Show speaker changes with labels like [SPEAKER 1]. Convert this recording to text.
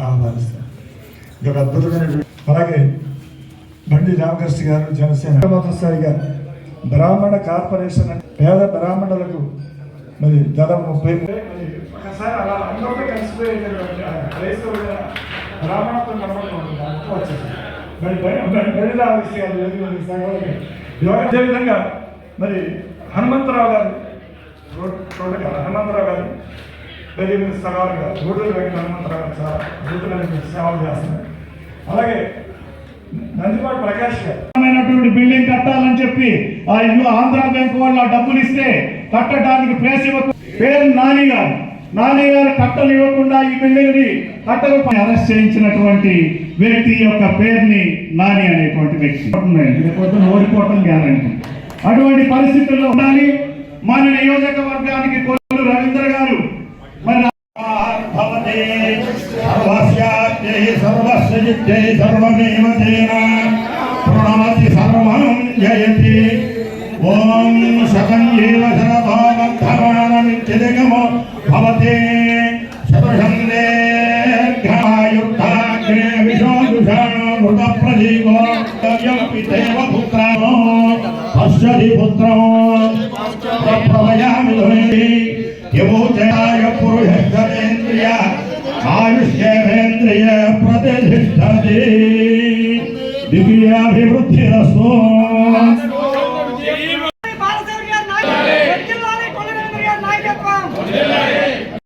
[SPEAKER 1] ఆహ్వానిస్తాను ఇది ఒక అలాగే బండి రామకృష్ణ గారు జనసేన మొదటిసారిగా బ్రాహ్మణ కార్పొరేషన్ పేద బ్రాహ్మణులకు మరి దాదాపు ముప్పై మరి ఒకసారి అలా అందరితో కలిసిపోయేటటువంటి క్రైస్తవుల బ్రాహ్మణత్వం నమ్మకం మరి బయ- రామకృష్ణ గారు ఎదురు అదే విధంగా మరి హనుమంతరావు గారు రోడ్- రోడ్డు గారు హనుమంతరావు గారు వెయ్యి సగాలుగా గూడూరు వెంకట హనుమంతరావు గారు చాలా సేవలు చేస్తున్నారు. అలాగే నందిపాటి ప్రకాష్ గారు
[SPEAKER 2] బిల్డింగ్ కట్టాలని చెప్పి ఆ ఇల్లు ఆంధ్ర బ్యాంక్ వాళ్ళు ఆ డబ్బులు ఇస్తే కట్టడానికి ప్లేస్ ఇవ్వకు పేరు నాని గారు. నాని గారు కట్టలు ఇవ్వకుండా ఈ బిల్డింగ్ని కట్టలు అరెస్ట్ చేయించినటువంటి వ్యక్తి యొక్క పేరుని నాని అనేటువంటి వ్యక్తి. లేకపోతే ఓడిపోవటం గ్యారంటీ. అటువంటి పరిస్థితుల్లో ఉండాలి. మన నియోజకవర్గానికి కొల్లు రవీంద్ర గారు మరి భవతే సర్వస్యాద్యై సర్వస్య జిత్యై సర్వమేవ తేన ప్రణాతి సర్వం జయతి ఓం శతం ఏవ శరభావంధమానమిత్యధికమో భవతే శతశం దీర్ఘాయుర్ధాగ్రే విశోదుషాణో మృత ప్రదీపో కవ్యమపి దేవపుత్రో పశ్యది పుత్రో ప్రప్రవయామి ధ్వని యమోచయాయ పురుషేంద్రియ ఆయుష్యేంద్రియ ప్రతిష్టతి. దివ్యాభివృద్ధిరస్తో